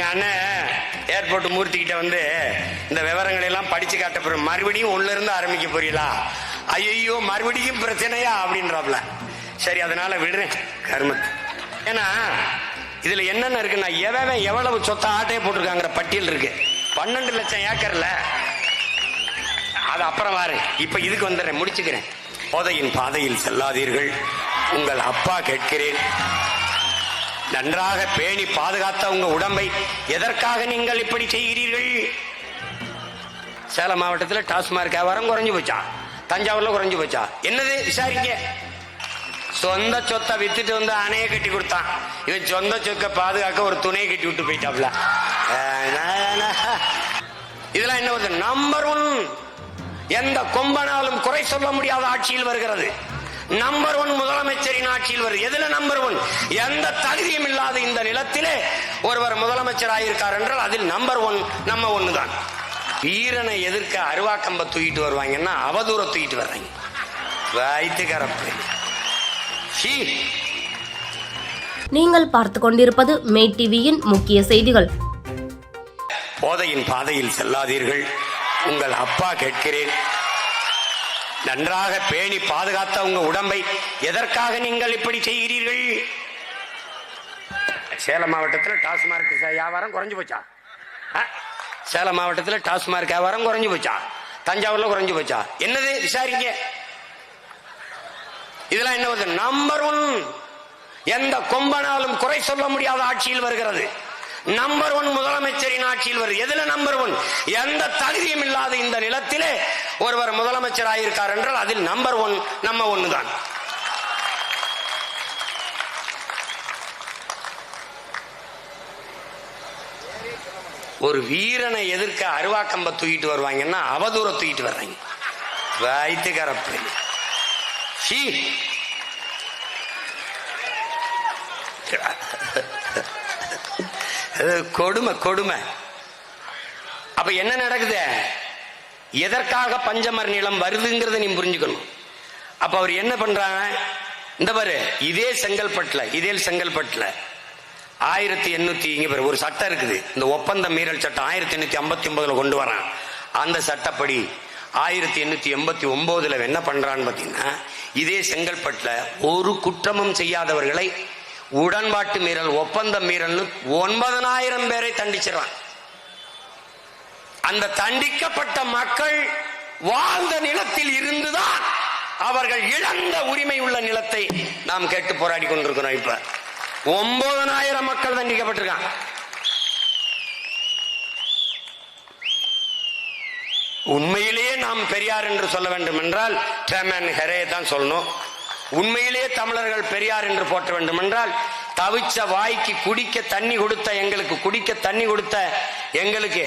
அண்ணன் ஏர்போர்ட் மூர்த்திக்கிட்ட வந்து இந்த விவரங்களை எல்லாம் படிச்சு காட்ட போறோம் மறுபடியும் உள்ள இருந்து ஆரம்பிக்க போறீங்களா? ஐயோ மறுபடியும் பிரச்சனையா? அப்படின்றாப்ல. சரி அதனால விடுறேன் கருமத்து. ஏன்னா இதுல என்னென்ன இருக்குன்னா எவன் எவ்வளவு சொத்த ஆட்டையை போட்டிருக்காங்கிற பட்டியல் இருக்கு. பன்னெண்டு லட்சம் ஏக்கர்ல. அது அப்புறம் வாரு. இப்ப இதுக்கு வந்துடுறேன் முடிச்சுக்கிறேன். போதையின் பாதையில் செல்லாதீர்கள். உங்கள் அப்பா கேட்கிறேன். நன்றாக பேணி பாதுகாத்த உங்க உடம்பை எதற்காக நீங்கள் இப்படி செய்கிறீர்கள்? சேலம் மாவட்டத்தில் டாஸ்மார்க் வியாபாரம் குறைஞ்சு போச்சா? தஞ்சாவூர்ல குறைஞ்சு போச்சா? என்னது விசாரிங்க. சொந்த சொத்தை வித்துட்டு வந்து அணையை கட்டி கொடுத்தான். இவன் சொந்த சொத்தை பாதுகாக்க ஒரு துணையை கட்டி விட்டு போயிட்டாப்ல. இதெல்லாம் என்ன நம்பர் ஒன் எந்த கொம்பனாலும் குறை சொல்ல முடியாத ஆட்சியில் வருகிறது. நம்பர் ஒன் முதலமைச்சரின் ஆட்சியில் வருது எதுல நம்பர் ஒன் எந்த தகுதியும் இல்லாத இந்த நிலத்திலே ஒருவர் முதலமைச்சர் ஆயிருக்கார் என்றால் அதில் நம்பர் ஒன் நம்ம ஒண்ணுதான் வீரனை எதிர்க்க அருவாக்கம்ப தூக்கிட்டு வருவாங்கன்னா அவதூற தூக்கிட்டு வர்றாங்க. வைத்துக்கரப்பு நீங்கள் பார்த்து கொண்டிருப்பது மே டிவியின் முக்கிய செய்திகள். போதையின் பாதையில் செல்லாதீர்கள். உங்கள் அப்பா கேட்கிறேன். நன்றாக பேணி பாதுகாத்த உங்க உடம்பை எதற்காக நீங்கள் இப்படி செய்கிறீர்கள்? சேலம் மாவட்டத்தில் டாஸ்மார்க் வியாபாரம் குறைஞ்சு போச்சா? சேலம் மாவட்டத்தில் டாஸ்மார்க் வியாபாரம் குறைஞ்சு போச்சா? தஞ்சாவூர்ல குறைஞ்சு போச்சா? என்னது விசாரிங்க. இதெல்லாம் என்ன நம்பர் ஒன் எந்த கொம்பனாலும் குறை சொல்ல முடியாத ஆட்சியில் வருகிறது. நம்பர் ஒன் முதலமைச்சரின் ஆட்சியில் வருது. எதுல நம்பர் ஒன் எந்த தகுதியும் இல்லாத இந்த நிலத்திலே ஒருவர் முதலமைச்சர் ஆயிருக்கார் என்றால் அதில் நம்பர் ஒன் நம்ம ஒண்ணுதான். ஒரு வீரனை எதிர்க்க அருவாக்கம்ப தூக்கிட்டு வருவாங்கன்னா அவதூற தூக்கிட்டு வர்றாங்க. வைத்துக்கரப்பு சீ கொடுமை கொடுமை. அப்ப என்ன நடக்குது? எதற்காக பஞ்சமர் நிலம் வருதுங்கிறத நீ புரிஞ்சுக்கணும். அப்ப அவர் என்ன பண்றாங்க? இந்த பாரு இதே செங்கல்பட்டுல இதே செங்கல்பட்டுல. ஆயிரத்தி எண்ணூத்தி இங்க பாரு ஒரு சட்டம் இருக்குது. இந்த ஒப்பந்த மீறல் சட்டம் ஆயிரத்தி எண்ணூத்தி ஐம்பத்தி ஒன்பதுல கொண்டு வரான். அந்த சட்டப்படி ஆயிரத்தி எண்ணூத்தி எண்பத்தி ஒன்பதுல என்ன பண்றான்னு பாத்தீங்கன்னா இதே செங்கல்பட்டுல ஒரு குற்றமும் செய்யாதவர்களை உடன்பாட்டு மீறல் ஒப்பந்த மீறல்னு ஒன்பதனாயிரம் பேரை தண்டிச்சிடறான். அந்த தண்டிக்கப்பட்ட மக்கள் வாழ்ந்த நிலத்தில் இருந்துதான் அவர்கள் இழந்த உரிமை உள்ள நிலத்தை நாம் கேட்டு போராடி கொண்டிருக்கிறோம் இப்ப. ஒன்பதனாயிரம் மக்கள் தண்டிக்கப்பட்டிருக்காங்க. உண்மையிலேயே நாம் பெரியார் என்று சொல்ல வேண்டும் என்றால் டேமன் ஹெரே தான் சொல்லணும். உண்மையிலேயே தமிழர்கள் பெரியார் என்று போற்ற வேண்டும் என்றால் தவிச்ச வாய்க்கு குடிக்க தண்ணி கொடுத்த எங்களுக்கு குடிக்க தண்ணி கொடுத்த எங்களுக்கு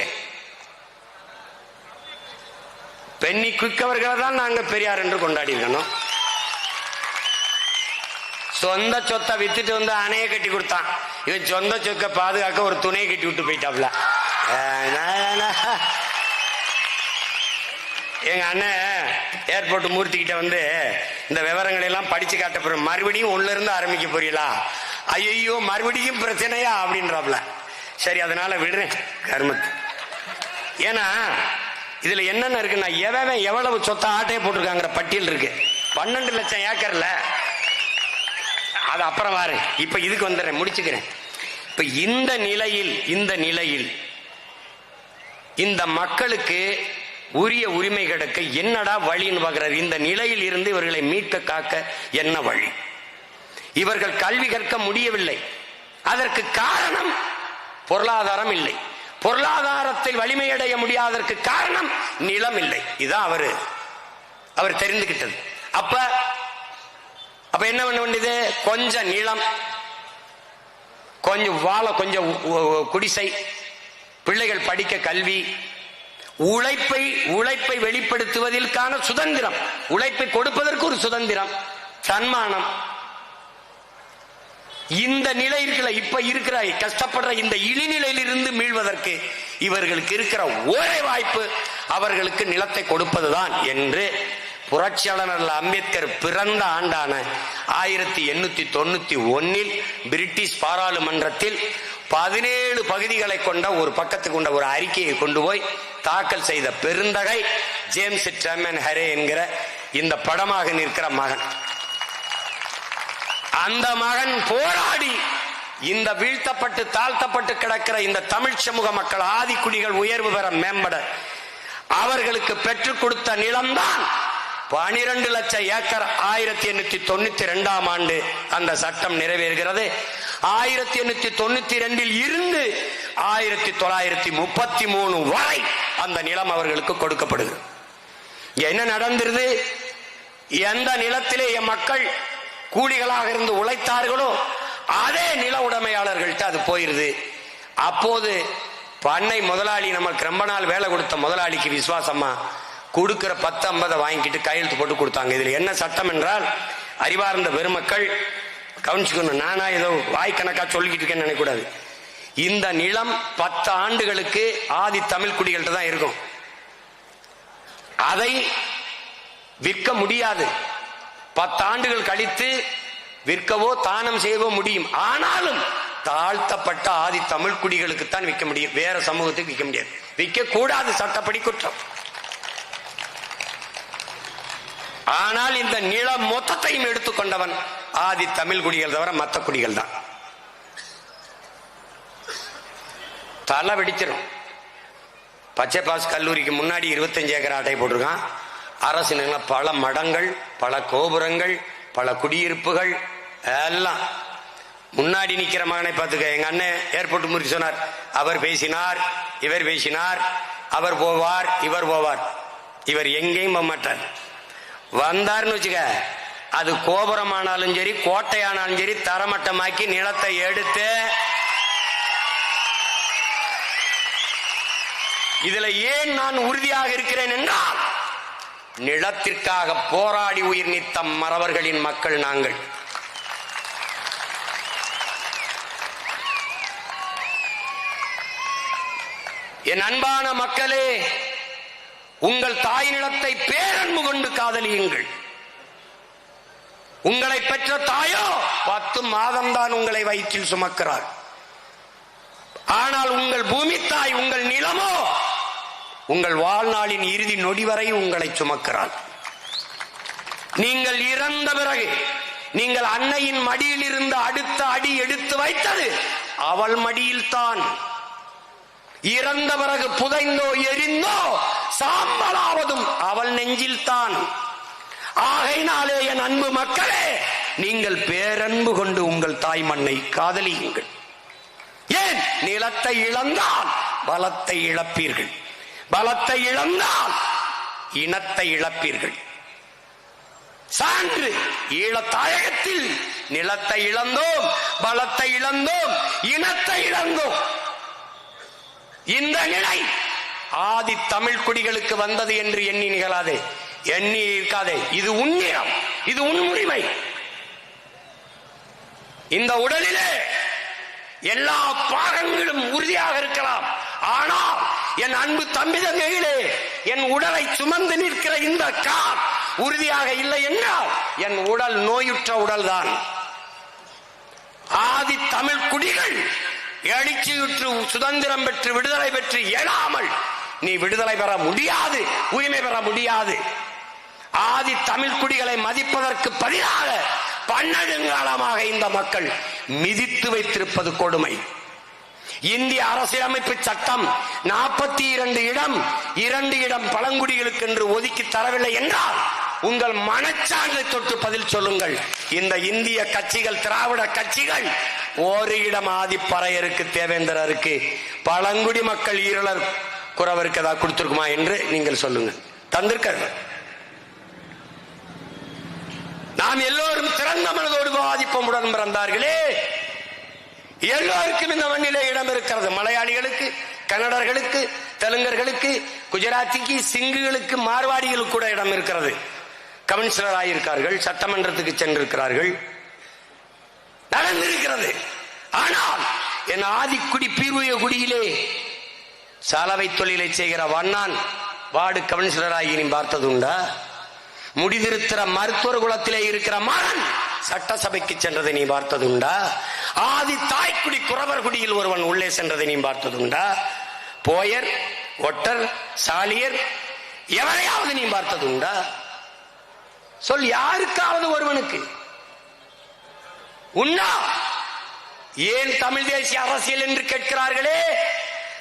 பெண்ணி குவிக்கவர்களை தான் நாங்க பெரியார் என்று கொண்டாடி இருக்கணும் சொந்த சொத்தை வித்துட்டு வந்து அணையை கட்டி கொடுத்தான். இவன் சொந்த சொத்தை பாதுகாக்க ஒரு துணையை கட்டி விட்டு போயிட்டாப்ல. எங்க அண்ணன் ஏர்போர்ட் மூர்த்திக்கிட்ட வந்து இந்த விவரங்களை எல்லாம் படிச்சு காட்ட போறோம் மறுபடியும் உள்ள இருந்து ஆரம்பிக்க போறீங்களா? ஐயோ மறுபடியும் பிரச்சனையா? அப்படின்றாப்ல. சரி அதனால விடுறேன் கருமத்து. ஏன்னா இதுல என்னென்ன இருக்குன்னா எவன் எவ்வளவு சொத்த ஆட்டையை போட்டிருக்காங்கிற பட்டியல் இருக்கு. பன்னெண்டு லட்சம் ஏக்கர்ல. அது அப்புறம் வாரு இப்ப இதுக்கு வந்துடுறேன். முடிச்சுக்கிறேன். இப்ப இந்த நிலையில் இந்த நிலையில் இந்த மக்களுக்கு உரிய உரிமை கிடைக்க என்னடா வழின்னு பார்க்கிறார் இந்த நிலையில் இருந்து இவர்களை மீட்க காக்க என்ன வழி? இவர்கள் கல்வி கற்க முடியவில்லை. அதற்கு காரணம் பொருளாதாரம் இல்லை. பொருளாதாரத்தில் வலிமையடைய முடியாததற்கு காரணம் நிலம் இல்லை இதுதான் அவரு. அவர் தெரிந்துகிட்டது. அப்ப அப்ப என்ன பண்ண வேண்டியது? கொஞ்சம் நிலம் கொஞ்சம் வாழ கொஞ்சம் குடிசை பிள்ளைகள் படிக்க கல்வி உழைப்பை உழைப்பை வெளிப்படுத்துவதற்கான சுதந்திரம். உழைப்பை கொடுப்பதற்கு ஒரு சுதந்திரம். சன்மானம். இந்த நிலை இருக்கல இப்ப இருக்கிற கஷ்டப்படுற இந்த இழிநிலையிலிருந்து மீள்வதற்கு இவர்களுக்கு இருக்கிற ஒரே வாய்ப்பு அவர்களுக்கு நிலத்தை கொடுப்பதுதான் என்று புரட்சியாளர் அம்பேத்கர் பிறந்த ஆண்டான ஆயிரத்தி எண்ணூத்தி தொண்ணூத்தி ஒன்னில் பிரிட்டிஷ் பாராளுமன்றத்தில் பதினேழு பகுதிகளை கொண்ட ஒரு பக்கத்துக்கு கொண்ட ஒரு அறிக்கையை கொண்டு போய் தாக்கல் செய்த பெருந்தகை ஜேம்ஸ் டெமன் ஹரே என்கிற இந்த படமாக நிற்கிற மகன். அந்த மகன் போராடி இந்த வீழ்த்தப்பட்டு தாழ்த்தப்பட்டு கிடக்கிற இந்த தமிழ் சமூக மக்கள் ஆதிக்குடிகள் உயர்வு பெற மேம்பட அவர்களுக்கு பெற்றுக் கொடுத்த நிலம்தான் பனிரெண்டு லட்சம் ஏக்கர் ஆயிரத்தி எண்ணூத்தி தொண்ணூத்தி ரெண்டாம் ஆண்டு அந்த சட்டம் நிறைவேறுகிறது. ஆயிரத்தி எண்ணூத்தி தொண்ணூத்தி ரெண்டில் இருந்து ஆயிரத்தி தொள்ளாயிரத்தி முப்பத்தி மூணு வரை அந்த நிலம் அவர்களுக்கு கொடுக்கப்படுகிறது. என்ன நடந்திருது? எந்த நிலத்திலே என் மக்கள் கூலிகளாக இருந்து உழைத்தார்களோ அதே நில உடைமையாளர்கள்ட்ட அது போயிருது. அப்போது பண்ணை முதலாளி நமக்கு ரொம்ப நாள் வேலை கொடுத்த முதலாளிக்கு விசுவாசமா கொடுக்கிற பத்து ஐம்பதை வாங்கிட்டு கையெழுத்து போட்டு கொடுத்தாங்க. இதுல என்ன சட்டம் என்றால் அறிவார்ந்த பெருமக்கள் கவனிச்சுக்கணும் நானா ஏதோ வாய்க்கணக்கா சொல்லிக்கிட்டு இருக்கேன்னு நினைக்கூடாது இந்த நிலம் பத்து ஆண்டுகளுக்கு ஆதி தமிழ் குடிகள்கிட்ட தான் இருக்கும். அதை விற்க முடியாது. பத்தாண்டுகள் கழித்து விற்கவோ தானம் செய்யவோ முடியும். ஆனாலும் தாழ்த்தப்பட்ட ஆதி தமிழ் குடிகளுக்கு தான் விற்க முடியும். வேற சமூகத்துக்கு விற்க முடியாது. விற்க கூடாது சட்டப்படி குற்றம். ஆனால் இந்த நிலம் மொத்தத்தையும் எடுத்துக்கொண்டவன் ஆதி தமிழ் குடிகள் தவிர மற்ற குடிகள் தான். தலை வெடிச்சிடும் பச்சை பாஸ் கல்லூரிக்கு முன்னாடி இருபத்தஞ்சு ஏக்கர் ஆட்டையை போட்டிருக்கான். அரசு பல மடங்கள் பல கோபுரங்கள் பல குடியிருப்புகள் எல்லாம். முன்னாடி நிக்கிற மகனை பார்த்துக்க எங்க அண்ணன் ஏர்போர்ட் முடிச்சு சொன்னார். அவர் பேசினார் இவர் பேசினார் அவர் போவார் இவர் போவார். இவர் எங்கேயும் போக மாட்டார். வந்தார்னு வச்சுக்க அது கோபுரமானாலும் சரி கோட்டையானாலும் சரி தரமட்டமாக்கி நிலத்தை எடுத்து இதுல ஏன் நான் உறுதியாக இருக்கிறேன் என்றால் நிலத்திற்காக போராடி உயிர் நீத்த மறவர்களின் மக்கள் நாங்கள். என் அன்பான மக்களே உங்கள் தாய் நிலத்தை பேரன்பு கொண்டு காதலியுங்கள். உங்களை பெற்ற தாயோ பத்து மாதம்தான் உங்களை வயிற்றில் சுமக்கிறார் ஆனால் உங்கள் பூமி தாய் உங்கள் நிலமோ உங்கள் வாழ்நாளின் இறுதி நொடி வரை உங்களை சுமக்கிறாள் நீங்கள் இறந்த பிறகு நீங்கள் அன்னையின் மடியில் இருந்து அடுத்த அடி எடுத்து வைத்தது அவள் மடியில் தான் இறந்த பிறகு புதைந்தோ எரிந்தோ சாம்பலாவதும் அவள் நெஞ்சில் தான் ஆகையினாலே என் அன்பு மக்களே நீங்கள் பேரன்பு கொண்டு உங்கள் தாய் மண்ணை காதலியுங்கள். ஏன்? நிலத்தை இழந்தால் பலத்தை இழப்பீர்கள். பலத்தை இழந்தால் இனத்தை இழப்பீர்கள். சான்று ஈழத்தாயகத்தில் நிலத்தை இழந்தோம் பலத்தை இழந்தோம் இனத்தை இழந்தோம். இந்த நிலை ஆதி தமிழ் குடிகளுக்கு வந்தது என்று எண்ணி நிகழாதே எண்ணி இருக்காதே. இது உன்னிடம் இது உன் இந்த உடலிலே எல்லா பாகங்களும் உறுதியாக இருக்கலாம். ஆனால் என் அன்பு தம்பி தங்கைகளே என் உடலை சுமந்து நிற்கிற இந்த கால் உறுதியாக இல்லை என்றால் என் உடல் நோயுற்ற உடல்தான். ஆதி தமிழ் குடிகள் எழுச்சியுற்று சுதந்திரம் பெற்று விடுதலை பெற்று எழாமல் நீ விடுதலை பெற முடியாது உரிமை பெற முடியாது. ஆதி தமிழ் குடிகளை மதிப்பதற்கு பதிலாக பன்னெடுங்காலமாக இந்த மக்கள் மிதித்து வைத்திருப்பது கொடுமை. இந்திய அரசியலமைப்பு சட்டம் நாற்பத்தி இரண்டு இடம் இரண்டு இடம் பழங்குடிகளுக்கு என்று ஒதுக்கி தரவில்லை என்றால் உங்கள் மனச்சான்றை தொட்டு பதில் சொல்லுங்கள். இந்த இந்திய கட்சிகள் திராவிட கட்சிகள் ஒரு இடம் ஆதிப்பறையருக்கு தேவேந்திரருக்கு பழங்குடி மக்கள் ஈரலர் குறவருக்கு ஏதாவது கொடுத்திருக்குமா என்று நீங்கள் சொல்லுங்கள். தந்திருக்க நாம் எல்லோரும் திறந்த மனதோடு பாதிப்போம் உடன் பிறந்தார்களே. எல்லோருக்கும் இந்த மண்ணிலே இடம் இருக்கிறது. மலையாளிகளுக்கு கன்னடர்களுக்கு தெலுங்கர்களுக்கு குஜராத்திக்கு சிங்குகளுக்கு மார்வாடிகளுக்கு கூட இடம் இருக்கிறது. கவுன்சிலர் ஆயிருக்கார்கள் சட்டமன்றத்துக்கு சென்றிருக்கிறார்கள். நடந்திருக்கிறது. ஆனால் என் ஆதிக்குடி பீர்வய குடியிலே சாலவை தொழிலை செய்கிற வண்ணான் வார்டு கவுன்சிலர் ஆகி நீ பார்த்தது உண்டா முடிதிருத்திர மருத்துவர் குலத்திலே இருக்கிற மகன் சட்டசபைக்கு சென்றதை நீ பார்த்ததுண்டா? ஆதி தாய்க்குடி குறவர் குடியில் ஒருவன் உள்ளே சென்றதை நீ பார்த்ததுண்டா? போயர் ஒட்டர் சாலியர் எவரையாவது நீ பார்த்ததுண்டா? சொல் யாருக்காவது ஒருவனுக்கு. உண்ணா ஏன் தமிழ் தேசிய அரசியல் என்று கேட்கிறார்களே?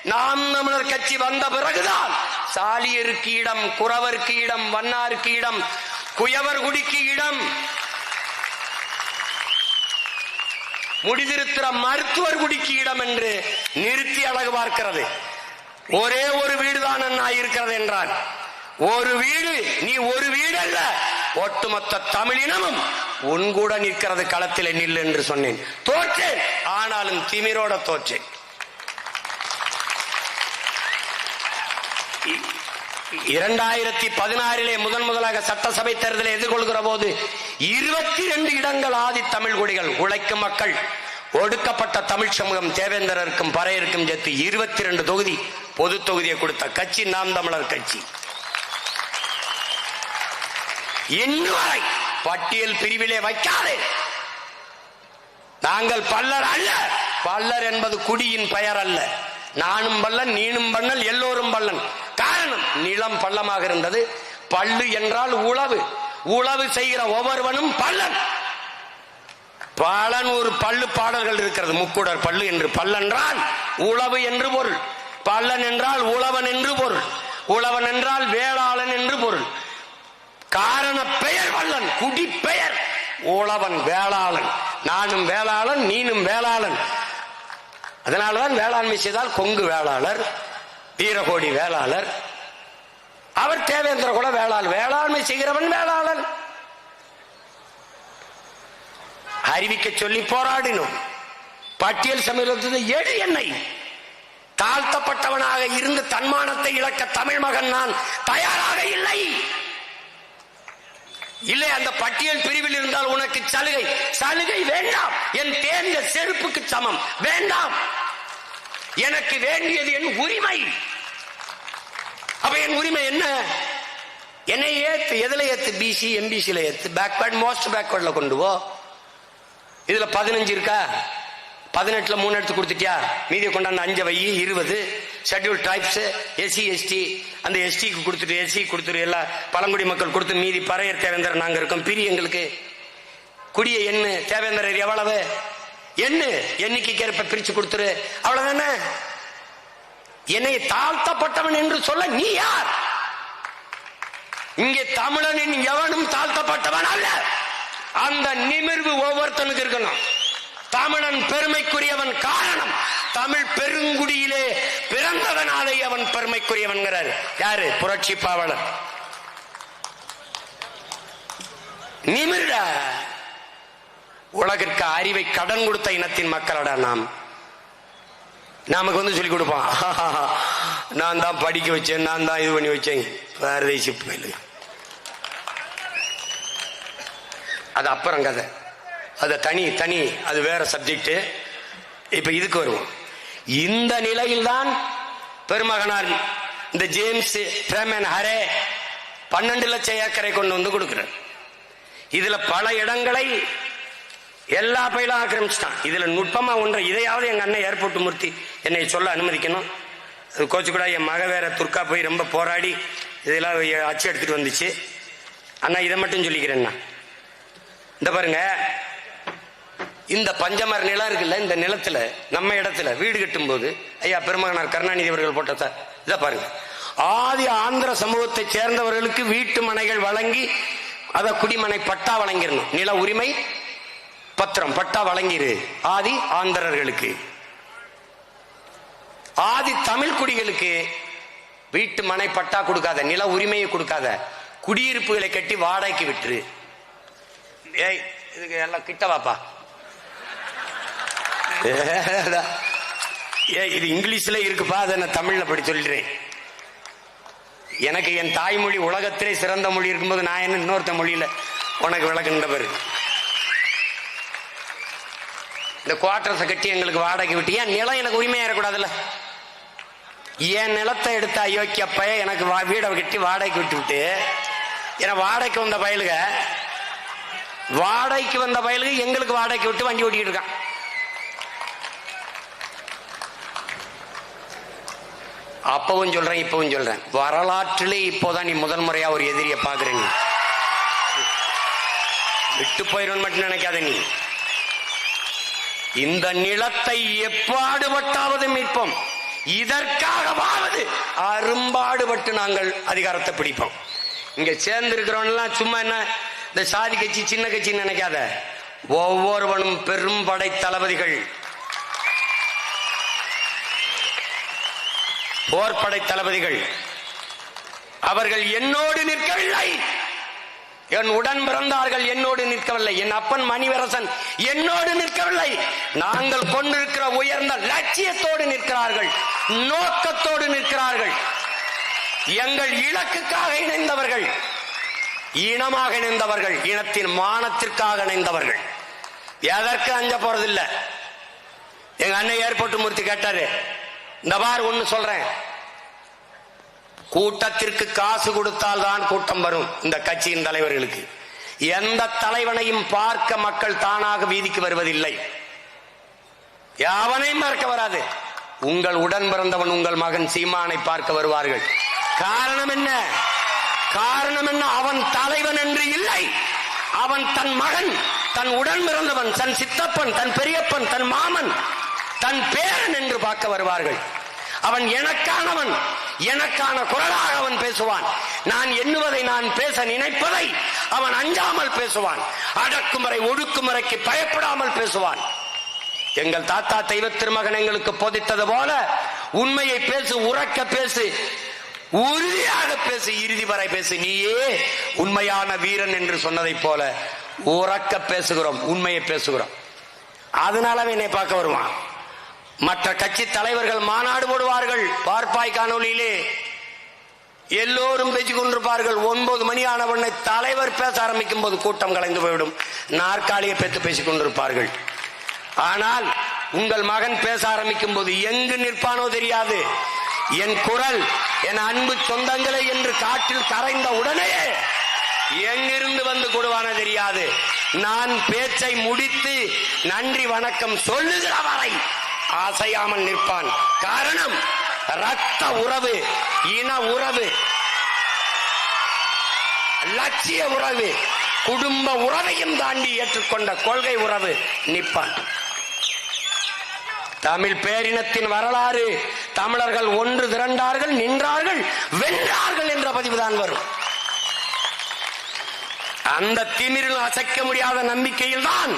நாம் தமிழர் கட்சி வந்த பிறகுதான் சாலியருக்கு இடம் குறவருக்கு இடம் வண்ணாருக்கு இடம் குயவர் குடிக்கு இடம் முடிந்திருக்கிற மருத்துவர் குடிக்கு இடம் என்று நிறுத்தி அழகு பார்க்கிறது. ஒரே ஒரு வீடுதான் அண்ணா இருக்கிறது என்றான். ஒரு வீடு நீ ஒரு வீடு அல்ல ஒட்டுமொத்த தமிழினமும் உன் கூட நிற்கிறது களத்தில் நில் என்று சொன்னேன். தோற்றேன் ஆனாலும் திமிரோட தோற்றேன். இரண்டாயிரத்தி பதினாறிலே முதன் முதலாக சட்டசபை தேர்தலை எதிர்கொள்கிற போது இருபத்தி ரெண்டு இடங்கள் ஆதி தமிழ் குடிகள் உழைக்கும் மக்கள் ஒடுக்கப்பட்ட தமிழ் சமூகம் தேவேந்திரருக்கும் பறையருக்கும் சேர்த்து இருபத்தி ரெண்டு தொகுதி பொது தொகுதியை கொடுத்த கட்சி நாம் தமிழர் கட்சி. இன்று பட்டியல் பிரிவிலே வைக்காதே. நாங்கள் பல்லர் அல்ல. பல்லர் என்பது குடியின் பெயர் அல்ல. நானும் பல்லன் நீனும் பல்லன் எல்லோரும் பல்லன். காரணம் நிலம் பள்ளமாக இருந்தது. பள்ளு என்றால் உழவு. உழவு செய்கிற ஒவ்வொருவனும் பல்லன் பலன் ஒரு பள்ளு பாடல்கள் இருக்கிறது. முக்குடர் பள்ளு என்று பல்லென்றால் உழவு என்று பொருள். பல்லன் என்றால் உழவன் என்று பொருள். உழவன் என்றால் வேளாளன் என்று பொருள். காரண பெயர் வல்லன் குடி பெயர். உழவன் வேளாளன். நானும் வேளாளன் நீனும் வேளாளன். அதனாலதான் வேளாண்மை செய்தால் கொங்கு வேளாளர். வீரகோடி வேளாளர். அவர் தேவேந்திர குல வேளாள். வேளாண்மை செய்கிறவன் வேளாளன். அறிவிக்க சொல்லி போராடினோம். பட்டியல் சமீபத்தில் எடு என்னை. தாழ்த்தப்பட்டவனாக இருந்து தன்மானத்தை இழக்க தமிழ் மகன் நான் தயாராக இல்லை. இல்லை அந்த பட்டியல் பிரிவில் இருந்தால் உனக்கு சலுகை. சலுகை வேண்டாம். என் தேர்ந்த செருப்புக்கு சமம். வேண்டாம். எனக்கு வேண்டியது என் உரிமை. அப்ப என் உரிமை என்ன? என்னை ஏத்து எதுல ஏத்து? பிசி எம்பிசியில ஏத்து. பேக்வேர்ட் மோஸ்ட் பேக்வேர்ட்ல கொண்டு போ. இதுல பதினஞ்சு இருக்கா? பதினெட்டுல மூணு எடுத்து கொடுத்துட்டியா? மீதியை கொண்டாந்து அஞ்சு வை இருபது. ஷெட்யூல் ட்ரைப்ஸ் எஸ்சி எஸ்டி அந்த எஸ்டிக்கு கொடுத்துட்டு எஸ்சி கொடுத்துரு எல்லா பழங்குடி மக்கள் கொடுத்து மீதி பறையர் தேவேந்திரன் நாங்க இருக்கோம். பிரி எங்களுக்கு. குடிய எண்ணு. தேவேந்திரர் எவ்வளவு? என்ன? எண்ணிக்கைக்கு ஏற்ப பிரிச்சு கொடுத்துரு. அவ்வளவுதானே? என்னை தாழ்த்தப்பட்டவன் என்று சொல்ல நீ யார்? இங்கே தமிழனின் எவனும் தாழ்த்தப்பட்டவன் அல்ல. அந்த நிமிர்வு ஒவ்வொருத்தனுக்கு இருக்கணும். தமிழன் பெருமைக்குரியவன் காரணம் தமிழ் பெருங்குடியிலே பிறந்தவனாலே அவன் பெருமைக்குரியவன் யாரு? புரட்சி பாவலர். நிமிர்டா உலகிற்கு அறிவை கடன் கொடுத்த இனத்தின் மக்களடா நாம்? நமக்கு வந்து சொல்லி கொடுப்பான். நான் தான் படிக்க வச்சேன் நான் தான் இது பண்ணி வச்சேன். பாரதேசி பயிலு அது அப்புறம் கதை. அது தனி தனி அது வேற சப்ஜெக்ட் இப்ப இதுக்கு வருவோம். இந்த நிலையில்தான் பெருமகனார் இந்த ஜேம்ஸ் பிரேமன் ஹரே பன்னெண்டு லட்சம் ஏக்கரை கொண்டு வந்து கொடுக்கிறார். இதுல பல இடங்களை எல்லா பயிலும் ஆக்கிரமிச்சிட்டான். இதுல நுட்பமா ஒன்றை இதையாவது எங்க அண்ணன் ஏர்போர்ட் மூர்த்தி என்னை சொல்ல அனுமதிக்கணும். அது கோச்சு கூட என் மக வேற துர்கா போய் ரொம்ப போராடி இதெல்லாம் அச்சு எடுத்துட்டு வந்துச்சு. அண்ணா இதை மட்டும் சொல்லிக்கிறேன்னா இந்த பாருங்க இந்த பஞ்சமர நிலம் இருக்குல்ல இந்த நிலத்துல நம்ம இடத்துல வீடு கட்டும் போது ஐயா பெருமகனார் கருணாநிதி அவர்கள் போட்ட இதை பாருங்க. ஆதி ஆந்திர சமூகத்தை சேர்ந்தவர்களுக்கு வீட்டு மனைகள் வழங்கி அதை குடிமனை பட்டா வழங்கிடணும். நில உரிமை பத்திரம் பட்டா வழங்கிரு. ஆதி ஆந்திரர்களுக்கு. ஆதி தமிழ் குடிகளுக்கு வீட்டு மனை பட்டா கொடுக்காத நில உரிமையை கொடுக்காத குடியிருப்புகளை கட்டி வாடகைக்கு விட்டுரு. ஏய் இதுக்கு எல்லாம் கிட்ட வாப்பா. ஏ இது இங்கிலீஷ்ல இருக்குப்பா அதை நான் தமிழ்ல படி சொல்றேன் எனக்கு என் தாய்மொழி உலகத்திலே சிறந்த மொழி இருக்கும்போது நான் என்ன இன்னொருத்த மொழியில உனக்கு விளக்குன்ற பேரு. இந்த குவார்டர்ஸை கட்டி எங்களுக்கு வாடகை விட்டு. ஏன் நிலம் எனக்கு உரிமையா இருக்கக்கூடாதுல்ல? என் நிலத்தை எடுத்த அயோக்கிய பைய எனக்கு வா- வீடை கட்டி வாடகைக்கு விட்டு விட்டு ஏன்னா வாடகைக்கு வந்த பயலுக வாடகைக்கு வந்த பயலுக எங்களுக்கு வாடகைக்கு விட்டு வண்டி ஓட்டிக்கிட்டு இருக்கான். அப்பவும் சொல்றேன் இப்பவும் சொல்றேன். வரலாற்றிலே இப்போதான் நீ முதல் முறையா ஒரு எதிரியை பாக்குறீங்க விட்டு போயிடும் மட்டும் நினைக்காத நீ. இந்த நிலத்தை எப்பாடுபட்டாவது மீட்போம். இதற்காகவாவது அரும்பாடுபட்டு நாங்கள் அதிகாரத்தை பிடிப்போம். இங்க சேர்ந்து இருக்கிறவன்லாம் சும்மா என்ன இந்த சாதி கட்சி சின்ன கட்சின்னு நினைக்காத. ஒவ்வொருவனும் பெரும் படை தளபதிகள். போர்படை தளபதிகள். அவர்கள் என்னோடு நிற்கவில்லை. என் உடன் பிறந்தார்கள் என்னோடு நிற்கவில்லை. என் அப்பன் மணிவரசன் என்னோடு நிற்கவில்லை. நாங்கள் கொண்டிருக்கிற உயர்ந்த லட்சியத்தோடு நிற்கிறார்கள். நோக்கத்தோடு நிற்கிறார்கள். எங்கள் இலக்குக்காக இணைந்தவர்கள். இனமாக இணைந்தவர்கள். இனத்தின் மானத்திற்காக இணைந்தவர்கள். எதற்கு அஞ்ச போறதில்லை? எங்க அண்ணன் ஏர்போர்ட் மூர்த்தி கேட்டாரு. இந்த பார் ஒன்னு சொல்றேன். கூட்டத்திற்கு காசு கொடுத்தால் தான் கூட்டம் வரும் இந்த கட்சியின் தலைவர்களுக்கு. எந்த தலைவனையும் பார்க்க மக்கள் தானாக வீதிக்கு வருவதில்லை. யாவனையும் பார்க்க வராது. உங்கள் உடன் பிறந்தவன் உங்கள் மகன் சீமானை பார்க்க வருவார்கள். காரணம் என்ன? காரணம் என்ன? அவன் தலைவன் என்று இல்லை. அவன் தன் மகன் தன் உடன் பிறந்தவன் தன் சித்தப்பன் தன் பெரியப்பன் தன் மாமன் தன் பேரன் என்று பார்க்க வருவார்கள். அவன் எனக்கானவன் எனக்கான குரலாக அவன் பேசுவான். நான் எண்ணுவதை நான் பேச நினைப்பதை அவன் அஞ்சாமல் பேசுவான். அடக்குமுறை ஒடுக்குமுறைக்கு பயப்படாமல் பேசுவான். எங்கள் தாத்தா தெய்வ திருமகன் எங்களுக்கு போதித்தது போல உண்மையை பேசு உறக்க பேசு உறுதியாக பேசு இறுதி வரை பேசு. நீயே உண்மையான வீரன் என்று சொன்னதைப் போல உறக்க பேசுகிறோம் உண்மையை பேசுகிறோம். அதனால என்னை பார்க்க வருவான். மற்ற கட்சி தலைவர்கள் மாநாடு போடுவார்கள். பார்ப்பாய் காணொலியிலே எல்லோரும் பேச்சு கொண்டிருப்பார்கள் ஒன்பது மணி ஆனவுடனே தலைவர் பேச ஆரம்பிக்கும் போது கூட்டம் கலைந்து போய்விடும். நாற்காலியை பெற்று பேசிக் கொண்டிருப்பார்கள் ஆனால் உங்கள் மகன் பேச ஆரம்பிக்கும் போது எங்கு நிற்பானோ தெரியாது. என் குரல் என் அன்பு சொந்தங்களை என்று காற்றில் கரைந்த உடனே எங்கிருந்து வந்து கொடுவான தெரியாது. நான் பேச்சை முடித்து நன்றி வணக்கம் சொல்லுகிற வரை அசையாமல் நிற்பான். காரணம் ரத்த உறவு இன உறவு. லட்சிய உறவு குடும்ப உறவையும் தாண்டி ஏற்றுக்கொண்ட கொள்கை உறவு நிற்பான். தமிழ் பேரினத்தின் வரலாறு தமிழர்கள் ஒன்று திரண்டார்கள் நின்றார்கள் வென்றார்கள் என்ற பதிவுதான் வரும். அந்த திமிரில் அசைக்க முடியாத நம்பிக்கையில் தான்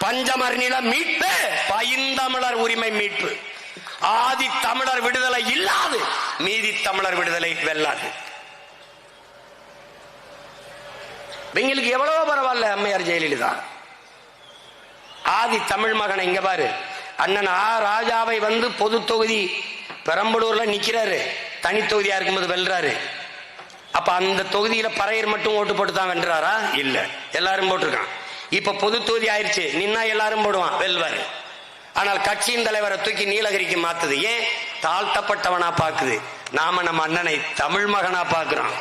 பஞ்சமர் நில மீட்பு பைந்தமிழர் உரிமை மீட்பு. ஆதி தமிழர் விடுதலை இல்லாது மீதி தமிழர் விடுதலை வெல்லாது. எங்களுக்கு எவ்வளவோ பரவாயில்ல அம்மையார் ஜெயலலிதா. ஆதி தமிழ் மகனை இங்க பாரு. அண்ணன் ஆ ராஜாவை வந்து பொது தொகுதி பெரம்பலூர்ல நிக்கிறாரு. தனி தொகுதியா இருக்கும்போது வெல்றாரு. அப்ப அந்த தொகுதியில பறையர் மட்டும் ஓட்டு போட்டு தான் வென்றாரா? இல்ல. எல்லாரும் போட்டிருக்கான் இப்ப பொது தொகுதி ஆயிடுச்சு நின்னா எல்லாரும் போடுவான் வெல்வாரு. ஆனால் கட்சியின் தலைவரை தூக்கி நீலகிரிக்கு மாத்துது. ஏன்? தாழ்த்தப்பட்டவனா பாக்குது. நாம நம்ம அண்ணனை தமிழ் மகனா பாக்குறோம்.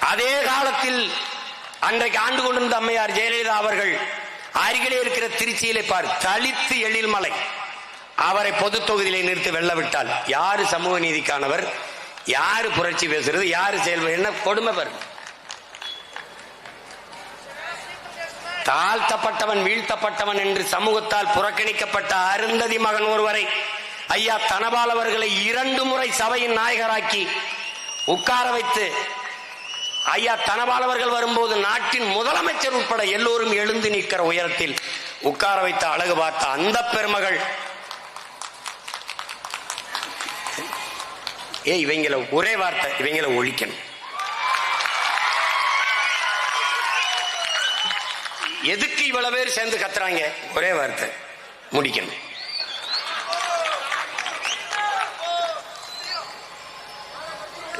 அதே காலத்தில் அன்றைக்கு ஆண்டு கொண்டிருந்த அம்மையார் ஜெயலலிதா அவர்கள் அருகிலே இருக்கிற திருச்சியிலே பார் தலித்து எழில்மலை அவரை பொது தொகுதியிலே நிறுத்தி வெல்ல விட்டால் யாரு சமூக நீதிக்கானவர்? யாரு புரட்சி பேசுறது? யாரு செயல்பட என்ன கொடுமை பாருங்க. தாழ்த்தப்பட்டவன் வீழ்த்தப்பட்டவன் என்று சமூகத்தால் புறக்கணிக்கப்பட்ட அருந்ததி மகன் ஒருவரை ஐயா தனபால் அவர்களை இரண்டு முறை சபையின் நாயகராக்கி உட்கார வைத்து ஐயா தனபால் அவர்கள் வரும்போது நாட்டின் முதலமைச்சர் உட்பட எல்லோரும் எழுந்து நிற்கிற உயரத்தில் உட்கார வைத்த அழகு பார்த்த அந்த பெருமகள். ஏ இவங்கள ஒரே வார்த்தை இவங்களை ஒழிக்கணும். எதுக்கு இவ்வளவு பேர் சேர்ந்து கத்துறாங்க? ஒரே வார்த்தை. முடிக்கணும்.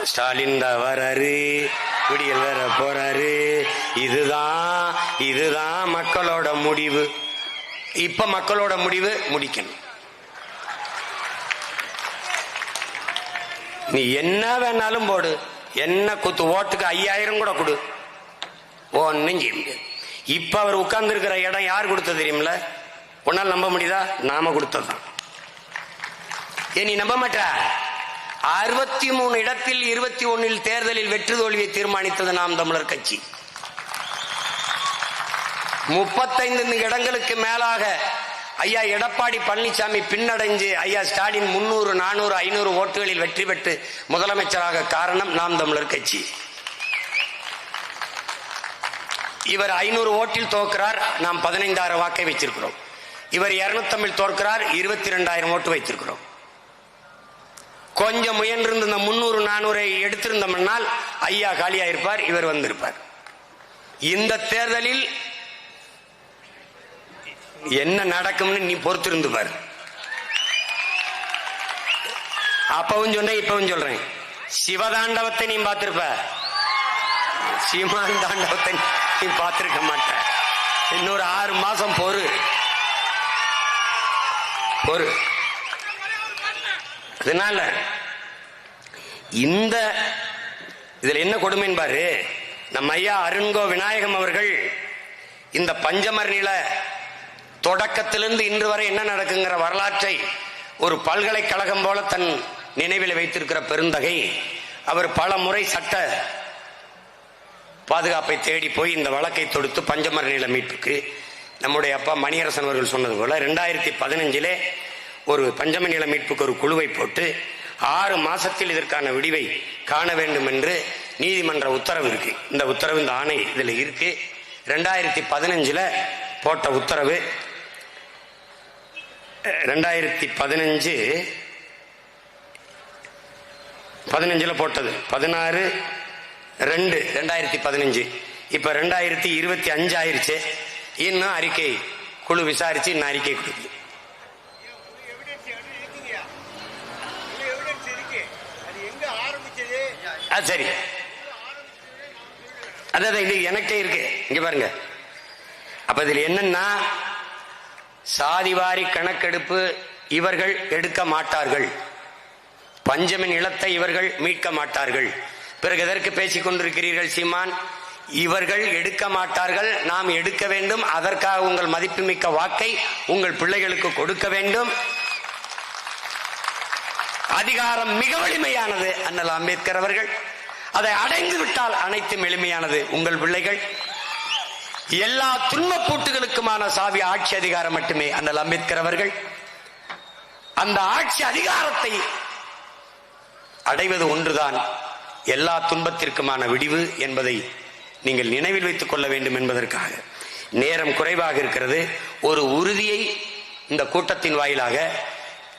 ஸ்டாலின் தான் வராரு குடியல் வேற போறாரு. இதுதான் இதுதான் மக்களோட முடிவு. இப்ப மக்களோட முடிவு முடிக்கணும். நீ என்ன வேணாலும் போடு. என்ன குத்து ஓட்டுக்கு ஐயாயிரம் கூட கொடு. ஒன்னும் செய்ய முடியாது. இப்ப அவர் உட்கார்ந்து இருக்கிற இடம் யார் கொடுத்தது தெரியுமில உன்னால் நம்ப முடியுதா? நாம கொடுத்ததுதான். நீ நம்ப மாட்ட? அறுபத்தி மூணு இடத்தில் இருபத்தி ஒன்னில் தேர்தலில் வெற்றி தோல்வியை தீர்மானித்தது நாம் தமிழர் கட்சி. முப்பத்தைந்து இடங்களுக்கு மேலாக ஐயா எடப்பாடி பழனிசாமி பின்னடைஞ்சு ஐயா ஸ்டாலின் முன்னூறு நானூறு ஐநூறு ஓட்டுகளில் வெற்றி பெற்று முதலமைச்சராக காரணம் நாம் தமிழர் கட்சி. இவர் ஐநூறு ஓட்டில் தோற்கிறார் நாம் பதினைந்தாயிரம் வாக்கை வச்சிருக்கிறோம் இவர் இருநூத்தமிழ் தோற்கிறார் இருபத்தி ரெண்டாயிரம் ஓட்டு வைத்திருக்கிறோம். கொஞ்சம் முயன்றிருந்த இந்த முன்னூறு நானூறை எடுத்திருந்தோம்னால் ஐயா காலியாயிருப்பார் இவர் வந்திருப்பார். இந்த தேர்தலில் என்ன நடக்கும்னு நீ பொறுத்திருந்து பாரு. அப்பவும் சொன்னேன் இப்பவும் சொல்றேன். சிவதாண்டவத்தை நீ பார்த்திருப்ப. சீமான் தாண்டவத்தை நீ பார்த்திருக்க மாட்ட இன்னொரு ஆறு மாசம் பொறு. பொறு. அதனால இந்த இதுல என்ன கொடுமைன்னு பாரு. நம்ம ஐயா அருண்கோ விநாயகம் அவர்கள் இந்த பஞ்சமர் நில தொடக்கத்திலிருந்து இன்று வரை என்ன நடக்குங்கிற வரலாற்றை ஒரு பல்கலைக்கழகம் போல தன் நினைவில் வைத்திருக்கிற பெருந்தகை. அவர் பல முறை சட்ட பாதுகாப்பை தேடி போய் இந்த வழக்கை தொடுத்து பஞ்சமர நில மீட்புக்கு நம்முடைய அப்பா மணியரசன் அவர்கள் சொன்னது போல ரெண்டாயிரத்தி பதினஞ்சிலே ஒரு பஞ்சம நில மீட்புக்கு ஒரு குழுவை போட்டு ஆறு மாசத்தில் இதற்கான விடிவை காண வேண்டும் என்று நீதிமன்ற உத்தரவு இருக்கு. இந்த உத்தரவு இந்த ஆணை இதில் இருக்கு. ரெண்டாயிரத்தி பதினஞ்சில் போட்ட உத்தரவு ரெண்டாயிரத்தி பதினஞ்சு பதினஞ்சில் போட்டது. பதினாறு ரெண்டு ரெண்டாயிரத்தி பதினஞ்சு. இப்ப ரெண்டாயிரத்தி இருபத்தி அஞ்சு ஆயிருச்சு இன்னும் அறிக்கை குழு விசாரிச்சு இன்னும் அறிக்கை கொடுக்குது. அது சரி. அதான் இது எனக்கே இருக்கு. இங்க பாருங்க. அப்ப இதுல என்னன்னா சாதிவாரி கணக்கெடுப்பு இவர்கள் எடுக்க மாட்டார்கள். பஞ்சமின் நிலத்தை இவர்கள் மீட்க மாட்டார்கள். பிறகு எதற்கு பேசிக் கொண்டிருக்கிறீர்கள் சீமான்? இவர்கள் எடுக்க மாட்டார்கள் நாம் எடுக்க வேண்டும். அதற்காக உங்கள் மதிப்புமிக்க வாக்கை உங்கள் பிள்ளைகளுக்கு கொடுக்க வேண்டும். அதிகாரம் மிக வலிமையானது அண்ணல் அம்பேத்கர் அவர்கள். அதை அடைந்து விட்டால் அனைத்தும் எளிமையானது உங்கள் பிள்ளைகள். எல்லா துன்பப்பூட்டுகளுக்குமான சாவி ஆட்சி அதிகாரம் மட்டுமே அண்ணல் அம்பேத்கர் அவர்கள். அந்த ஆட்சி அதிகாரத்தை அடைவது ஒன்றுதான். எல்லா துன்பத்திற்குமான விடிவு என்பதை நீங்கள் நினைவில் வைத்துக் கொள்ள வேண்டும் என்பதற்காக. நேரம் குறைவாக இருக்கிறது. ஒரு உறுதியை இந்த கூட்டத்தின் வாயிலாக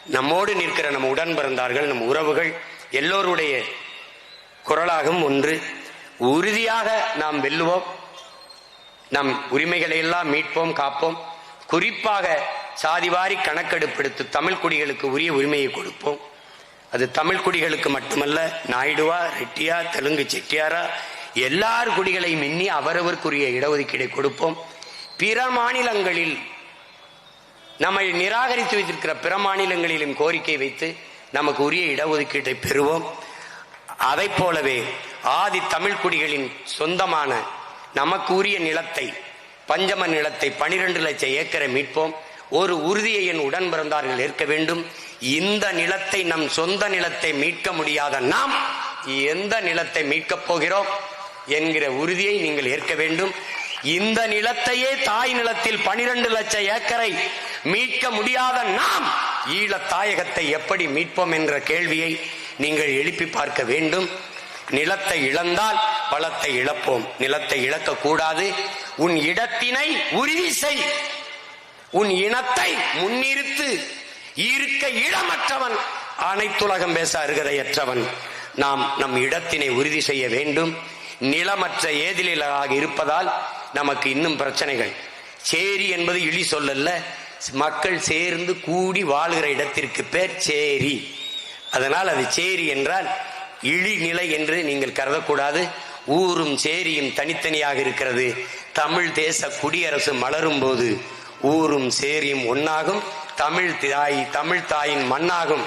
நம்மோடு நிற்கிற நம் உடன் பிறந்தார்கள் நம் உறவுகள் எல்லோருடைய குரலாகும் ஒன்று. உறுதியாக நாம் வெல்லுவோம். நம் உரிமைகளை எல்லாம் மீட்போம் காப்போம். குறிப்பாக சாதிவாரி கணக்கெடுப்பெடுத்து தமிழ் குடிகளுக்கு உரிய உரிமையை கொடுப்போம். அது தமிழ் குடிகளுக்கு மட்டுமல்ல நாயுடுவா ரெட்டியா தெலுங்கு செட்டியாரா எல்லார் குடிகளையும் எண்ணி அவரவருக்குரிய இடஒதுக்கீடை கொடுப்போம். பிற மாநிலங்களில் நம்மை நிராகரித்து வைத்திருக்கிற பிற மாநிலங்களிலும் கோரிக்கை வைத்து நமக்கு உரிய இடஒதுக்கீட்டை பெறுவோம். அதை போலவே ஆதி தமிழ் குடிகளின் சொந்தமான நமக்கு உரிய நிலத்தை பஞ்சம நிலத்தை பனிரெண்டு லட்சம் ஏக்கரை மீட்போம். ஒரு உறுதியை என் உடன் பிறந்தார்கள் ஏற்க வேண்டும். இந்த நிலத்தை நம் சொந்த நிலத்தை மீட்க முடியாத நாம் எந்த நிலத்தை மீட்கப் போகிறோம் என்கிற உறுதியை நீங்கள் ஏற்க வேண்டும். இந்த நிலத்தையே தாய் நிலத்தில் பனிரெண்டு லட்சம் ஏக்கரை மீட்க முடியாத நாம் ஈழ தாயகத்தை எப்படி மீட்போம் என்ற கேள்வியை நீங்கள் எழுப்பி பார்க்க வேண்டும். நிலத்தை இழந்தால் பலத்தை இழப்போம். நிலத்தை இழக்க கூடாது உன் இடத்தினை உறுதி செய். உன் இனத்தை முன்னிறுத்து. இருக்க இடமற்றவன் அனைத்துலகம் பேச அருகதையற்றவன் நாம் நம் இடத்தினை உறுதி செய்ய வேண்டும். நிலமற்ற ஏதிலாக இருப்பதால் நமக்கு இன்னும் பிரச்சனைகள். சேரி என்பது இழி சொல்லல்ல. மக்கள் சேர்ந்து கூடி வாழ்கிற இடத்திற்கு பேர் சேரி. அதனால் அது சேரி என்றால் இழி நிலை என்று நீங்கள் கருதக்கூடாது. ஊரும் சேரியும் தனித்தனியாக இருக்கிறது. தமிழ் தேச குடியரசு மலரும் போது ஊரும் சேரியும் ஒன்றாகும் தமிழ் தாய் தமிழ் தாயின் மண்ணாகும்.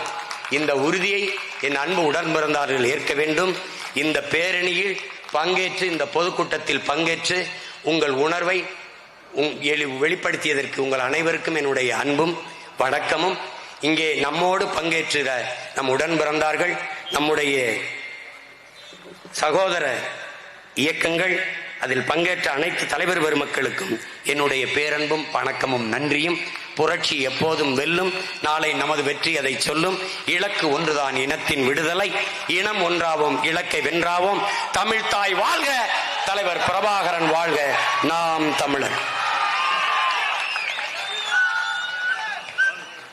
இந்த உறுதியை என் அன்பு உடன்பிறந்தார்கள் ஏற்க வேண்டும். இந்த பேரணியில் பங்கேற்று இந்த பொதுக்கூட்டத்தில் பங்கேற்று உங்கள் உணர்வை உங்- வெளிப்படுத்தியதற்கு உங்கள் அனைவருக்கும் என்னுடைய அன்பும் வணக்கமும். இங்கே நம்மோடு பங்கேற்றுக நம் உடன் பிறந்தார்கள் நம்முடைய சகோதர இயக்கங்கள் அதில் பங்கேற்ற அனைத்து தலைவர் பெருமக்களுக்கும் என்னுடைய பேரன்பும் வணக்கமும் நன்றியும். புரட்சி எப்போதும் வெல்லும் நாளை நமது வெற்றி அதை சொல்லும். இலக்கு ஒன்றுதான் இனத்தின் விடுதலை. இனம் ஒன்றாவோம் இலக்கை வென்றாவோம். தமிழ்தாய் வாழ்க தலைவர் பிரபாகரன் வாழ்க. நாம் தமிழர்.